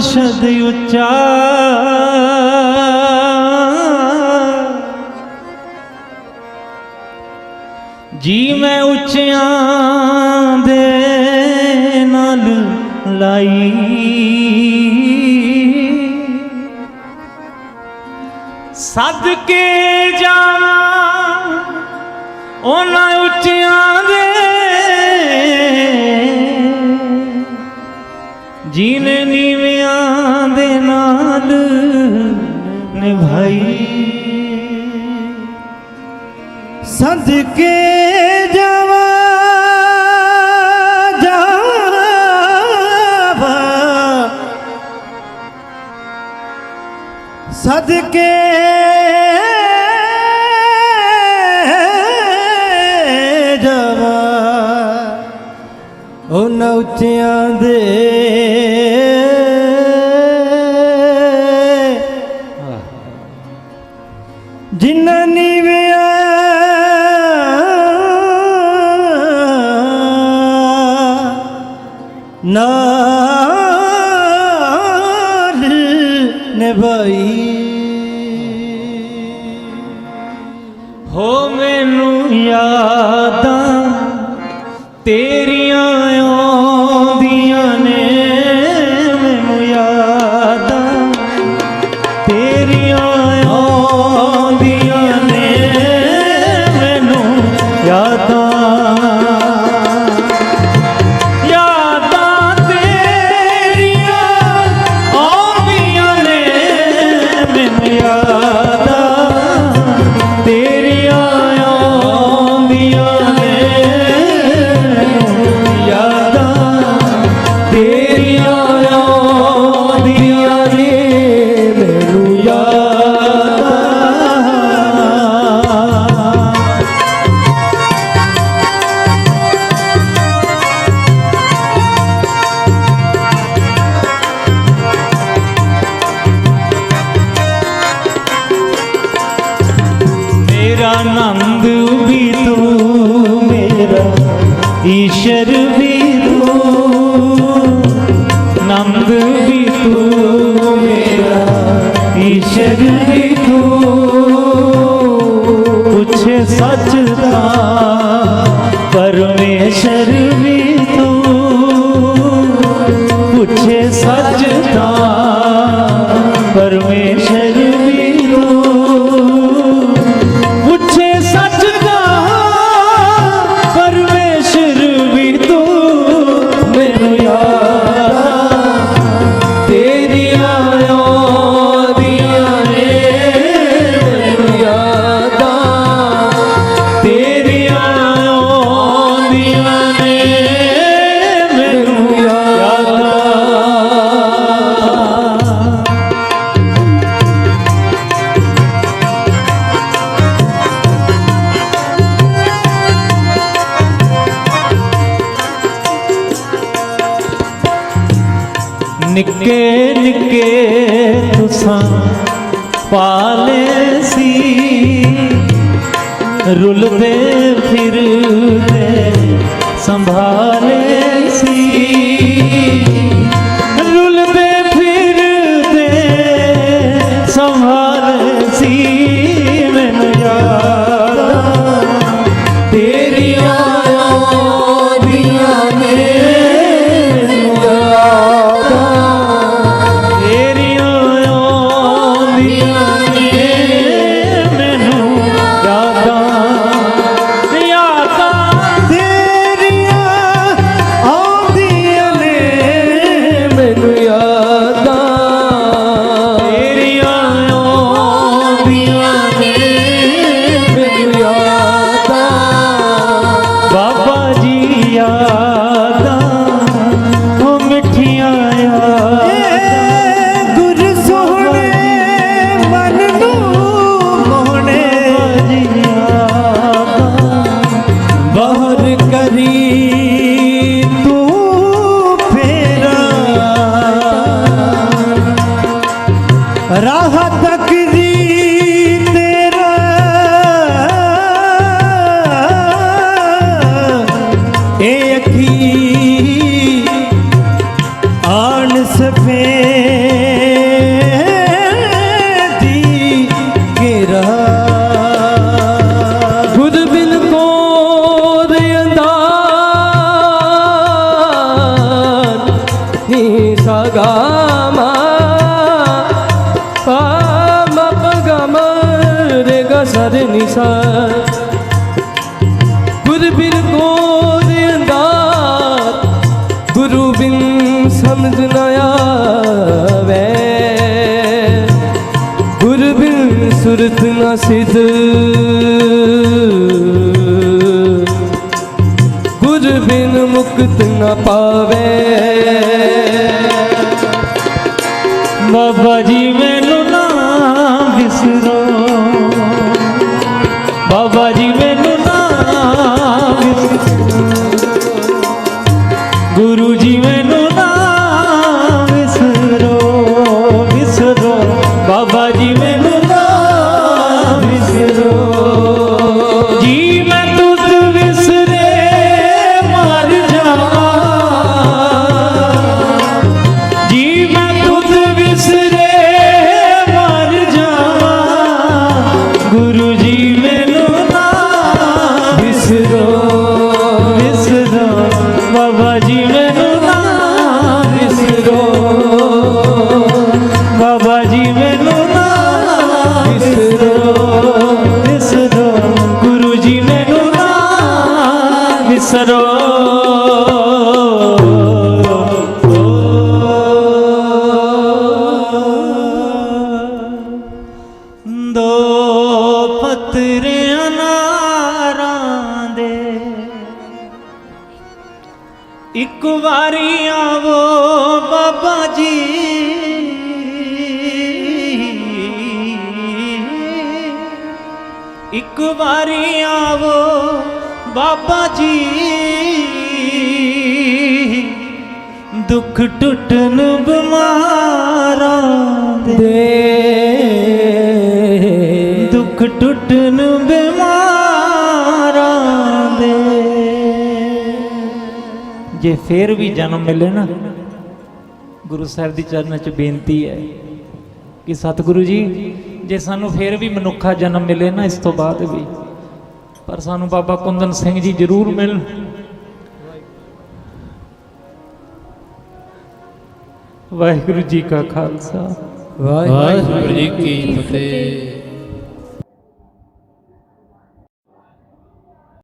ਅਰਸ਼ਦ ਉੱਚਾ। ਜੀ ਮੈਂ ਉੱਚਿਆਂ ਦੇ ਨਾਲ ਲਾਈ। ਸਦਕੇ ਜਾਵਾਂ ਉਹਨਾਂ ਉੱਚਿਆਂ ਦੇ ਜੀਨੇ ਨੀਵਿਆਂ ਦੇ ਨਾਲ ਨਿਭਾਈ। ਸੰਜ ਕੇ ਜਾਵਾ ਜਾਵਾ। ਸਦਕੇ ਜਾਵਾ। ਉਹ ਨੌਚਿਆਂ ਦੇ bem ਤੇਰੀਆਂ ਆਉਂਦੀਆਂ ਮੇਰਾ ਨੰਦ ਵੀ ਮੇਰਾ ਈਸ਼ਰ ਨਿੱਕੇ ਨਿੱਕੇ ਤੁਸਾਂ ਪਾਲੇ ਸੀ। ਰੁਲਦੇ ਫਿਰਦੇ ਸੰਭਾਲੇ ਆਣ ਸਫੇਦੀ ਕਿਰਾ ਖੁਦ ਬਿਨ ਕੋਦ ਅੰਦਾਜ਼ ਹੀ ਸਗਾਮਾ। ਪਾ ਮਪਗਮ ਰੇ ਗਸਰ ਨਿਸਾ ਸਮਝ ਨ ਆਵੇ। ਗੁਰ ਬਿਨ ਸੁਰਤ ਨਾ ਸਿਧ। ਗੁਰ ਬਿਨ ਮੁਕਤ ਨਾ ਪਾਵੇ। ਬਾਬਾ ਜੀ ਮੈਨੂੰ ਬਾਬਾ ਜੀ ਮੈਨੂੰ ਨਾ ਵਿਸਰੋ ਬਾਬਾ ਜੀ ਮੈਨੂੰ ਨਾ ਵਿਸਰੋ ਵਿਸਰੋ ਗੁਰੂ ਜੀ ਮੈਨੂੰ ਨਾ ਵਿਸਰੋ ਇੱਕ ਵਾਰੀ ਆਵੋ ਬਾਬਾ ਜੀ। ਇੱਕ ਵਾਰੀ ਆਵੋ ਬਾਬਾ ਜੀ। ਦੁੱਖ ਟੁੱਟਨ ਬਿਮਾਰਾਂ ਦੇ। ਦੁੱਖ ਟੁੱਟਨ ਬਿਮਾਰਾਂ ਜੇ ਫੇਰ ਵੀ ਜਨਮ ਮਿਲੇ ਨਾ, ਗੁਰੂ ਸਾਹਿਬ ਦੀ ਚਰਨਾਂ 'ਚ ਬੇਨਤੀ ਹੈ ਕਿ ਸਤਿਗੁਰੂ ਜੀ, ਜੇ ਸਾਨੂੰ ਫੇਰ ਵੀ ਮਨੁੱਖਾ ਜਨਮ ਮਿਲੇ ਨਾ ਇਸ ਤੋਂ ਬਾਅਦ ਵੀ, ਪਰ ਸਾਨੂੰ ਬਾਬਾ ਕੁੰਦਨ ਸਿੰਘ ਜੀ ਜ਼ਰੂਰ ਮਿਲਣ। ਵਾਹਿਗੁਰੂ ਜੀ ਕਾ ਖਾਲਸਾ। ਵਾਹਿਗੁਰੂ ਵਾਹਿਗੁਰੂ ਜੀ ਕੀ ਫਤਿਹ।